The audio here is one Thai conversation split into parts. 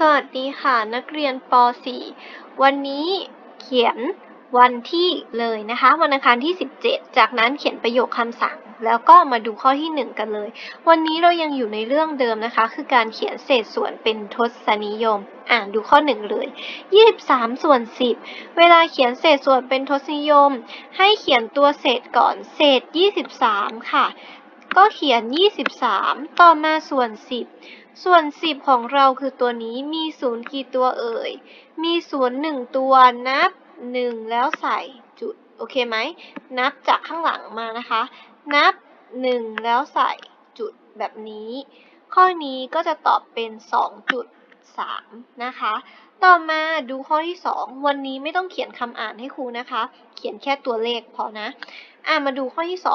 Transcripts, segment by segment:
สวัสดีค่ะนักเรียนป .4 วันนี้เขียนวันที่เลยนะคะวันอังคารที่ 17 จากนั้นเขียนประโยคคำสั่ง แล้วก็มาดูข้อที่ 1 กันเลย วันนี้เรายังอยู่ในเรื่องเดิมนะคะ คือการเขียนเศษส่วนเป็นทศนิยม อ่านดูข้อ 1 เลย 23 ส่วน 10 เวลาเขียนเศษส่วนเป็นทศนิยม ให้เขียนตัวเศษก่อนเศษ 23 ค่ะ ก็เขียน 23 ต่อมาส่วน 10 ส่วน 10 ของเราคือตัวนี้มีศูนย์กี่ตัวเอ่ย มีศูนย์หนึ่งตัวนับ 1 แล้วใส่จุด โอเคไหม นับจากข้างหลังมานะคะ นับ 1 แล้วใส่จุดแบบนี้ ข้อนี้ก็จะตอบเป็น 2.3 นะคะ ต่อมาดูข้อที่ 2 วันนี้ไม่ต้องเขียนคำอ่านให้ครูนะคะ เขียนแค่ตัวเลขพอนะอ่ามาดูข้อที่ 2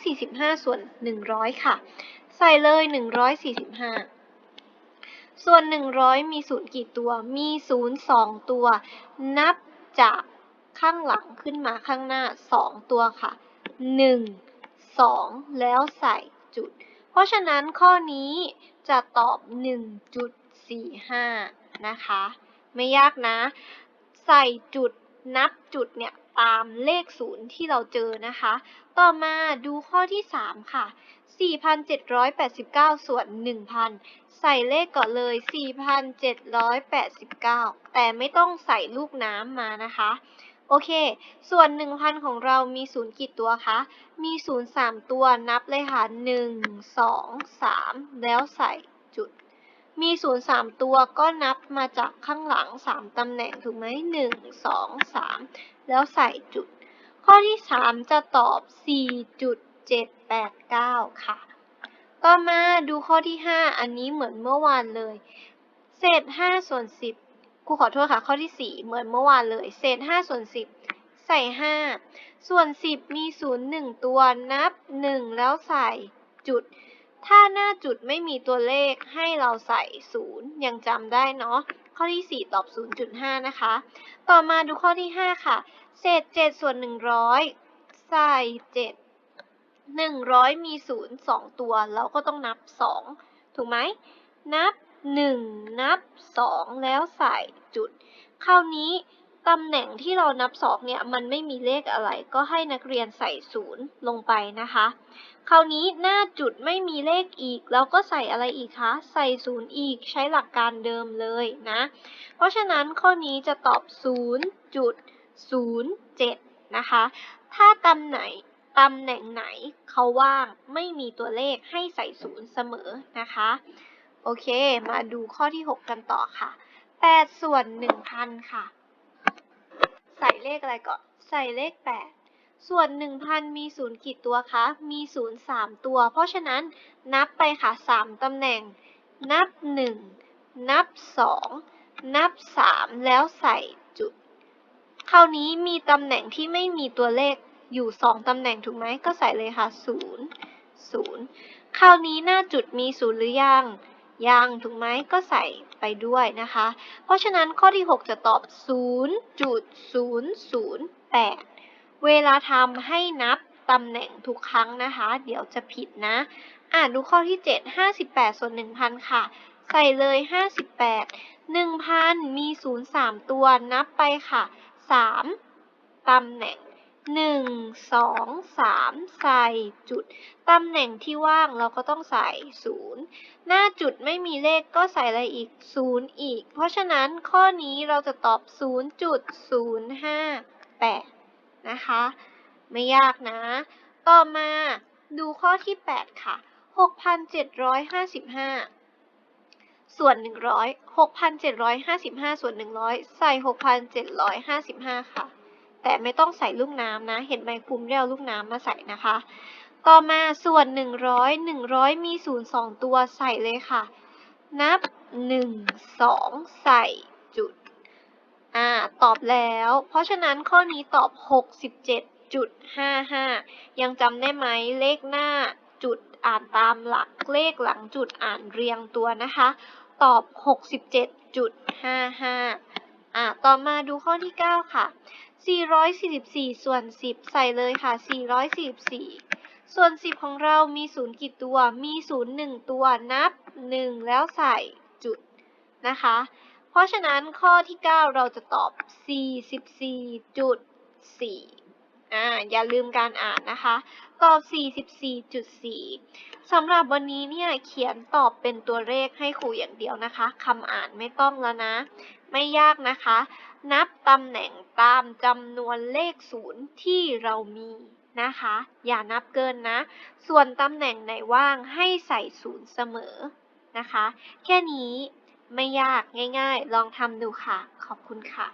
145 ส่วน 100 ค่ะ ใส่เลย 145 ส่วน 100 มีศูนย์กี่ตัว มีศูนย์สองตัว นับจากข้างหลังขึ้นมาข้างหน้า 2 ตัวค่ะ 1 2 แล้วใส่จุด เพราะฉะนั้นข้อนี้จะตอบ 1.45 นะคะ ไม่ยากนะ ใส่จุดนับจุดเนี่ย ตามเลขศูนย์ที่เราเจอนะคะ ต่อมาดูข้อที่ 3 ค่ะ 4,789 ส่วน 1,000 ใส่เลขก่อนเลย 4,789 แต่ไม่ต้องใส่ลูกน้ำมานะคะ โอเค ส่วน 1,000 ของเรามีศูนย์กี่ตัวคะ มีศูนย์3ตัวนับเลยค่ะ 1 2 3 แล้วใส่จุด มีศูนย์3ตัวก็นับมาจากข้างหลัง3ตำแหน่งถูกไหม1 2 3แล้วใส่จุด ข้อที่3จะตอบ4.789ค่ะ ต่อมาดูข้อที่5อันนี้เหมือนเมื่อวานเลย เศษ5ส่วน10ครูขอโทษค่ะ ข้อที่4เหมือนเมื่อวานเลย เศษ5ส่วน10ใส่5ส่วน10มี0 1ตัวนับ1แล้วใส่จุด ถ้าหน้าจุดไม่มีตัวเลขให้เราใส่ 0 ยังจำได้เนาะ ข้อที่ 4 ตอบ 0.5 นะคะ ต่อมาดูข้อที่ 5 ค่ะ เศษ 7 ส่วน 100 ใส่ 7 100 มี 0 2 ตัว เราก็ต้องนับ 2 ถูกไหม นับ 1 นับ 2 แล้วใส่จุด คราวนี้ตำแหน่งที่เรานับ 2 เนี่ย มันไม่มีเลขอะไร ก็ให้นักเรียนใส่ 0 ลงไปนะคะ คราวนี้หน้าจุดไม่มีเลขอีกเราก็ใส่อะไรอีกคะ ใส่0อีกใช้หลักการเดิมเลยนะ เพราะฉะนั้นข้อนี้จะตอบ 0.07 นะคะ ถ้าตำไหนตำแหน่งไหนเขาว่างไม่มีตัวเลขให้ใส่0เสมอนะคะ โอเค มาดูข้อที่ 6 กันต่อค่ะ 8 ส่วน 1,000 ค่ะ ใส่เลขอะไรก่อน ใส่เลข 8 ส่วน 1,000 มีศูนย์กี่ตัวคะ มีศูนย์3ตัว เพราะฉะนั้นนับไปค่ะ3ตำแหน่ง นับ 1 นับ 2 นับ 3 แล้วใส่จุด คราวนี้มีตำแหน่งที่ไม่มีตัวเลขอยู่ 2 ตำแหน่งถูกไหม ก็ใส่เลยค่ะ 0 0 คราวนี้หน้าจุดมี0หรือยัง ยังถูกไหม ก็ใส่ไปด้วยนะคะ เพราะฉะนั้นข้อที่ 6 จะตอบ 0.008 เวลาทำให้นับตำแหน่งทุกครั้งนะคะ เดี๋ยวจะผิดนะ อ่านดูข้อที่ 7 58 ส่วน 1,000 ค่ะ ใส่เลย 58 1,000 มี 0 3 ตัวนับไปค่ะ 3ตำแหน่ง 1 2 3 ใส่จุด ตำแหน่งที่ว่างเราก็ต้องใส่ 0 หน้าจุดไม่มีเลขก็ใส่อะไรอีก 0 อีก เพราะฉะนั้นข้อนี้เราจะตอบ 0.058 นะคะ ไม่ยากนะ ต่อมาดูข้อที่ 8 ค่ะ 6,755 ส่วน 100 6,755 ส่วน 100 ใส่ 6,755 ค่ะ แต่ไม่ต้องใส่ลูกน้ำนะ เห็นไหมครูไม่ได้เอาลูกน้ำมาใส่นะคะ ต่อมาส่วน 100 100 มี 0 2 ตัวใส่เลยค่ะ นับ 1 2 ใส่ อ่า ตอบแล้ว เพราะฉะนั้นข้อนี้ตอบ 67.55 ยังจำได้ไหมเลขหน้าจุดอ่านตามหลักเลขหลังจุดอ่านเรียงตัวนะคะ ตอบ 67.55 อ่า ต่อมาดูข้อที่ 9 ค่ะ 444 ส่วน 10 ใส่เลยค่ะ 444 ส่วน 10 ของเรามี 0 กี่ตัว มี 0 1 ตัว นับ 1 แล้วใส่จุดนะคะ เพราะฉะนั้นข้อที่ 9 เราจะตอบ 44.4 อ่า อย่าลืมการอ่านนะคะ ตอบ 44.4 สำหรับวันนี้เนี่ยเขียนตอบเป็นตัวเลขให้ครูอย่างเดียวนะคะคำอ่านไม่ต้องแล้วนะ ไม่ยากนะคะ นับตำแหน่งตามจำนวนเลขศูนย์ที่เรามีนะคะ อย่านับเกินนะ ส่วนตำแหน่งไหนว่างให้ใส่ศูนย์เสมอนะคะ แค่นี้ ไม่ยากง่ายๆ ลองทำดูค่ะ ขอบคุณค่ะ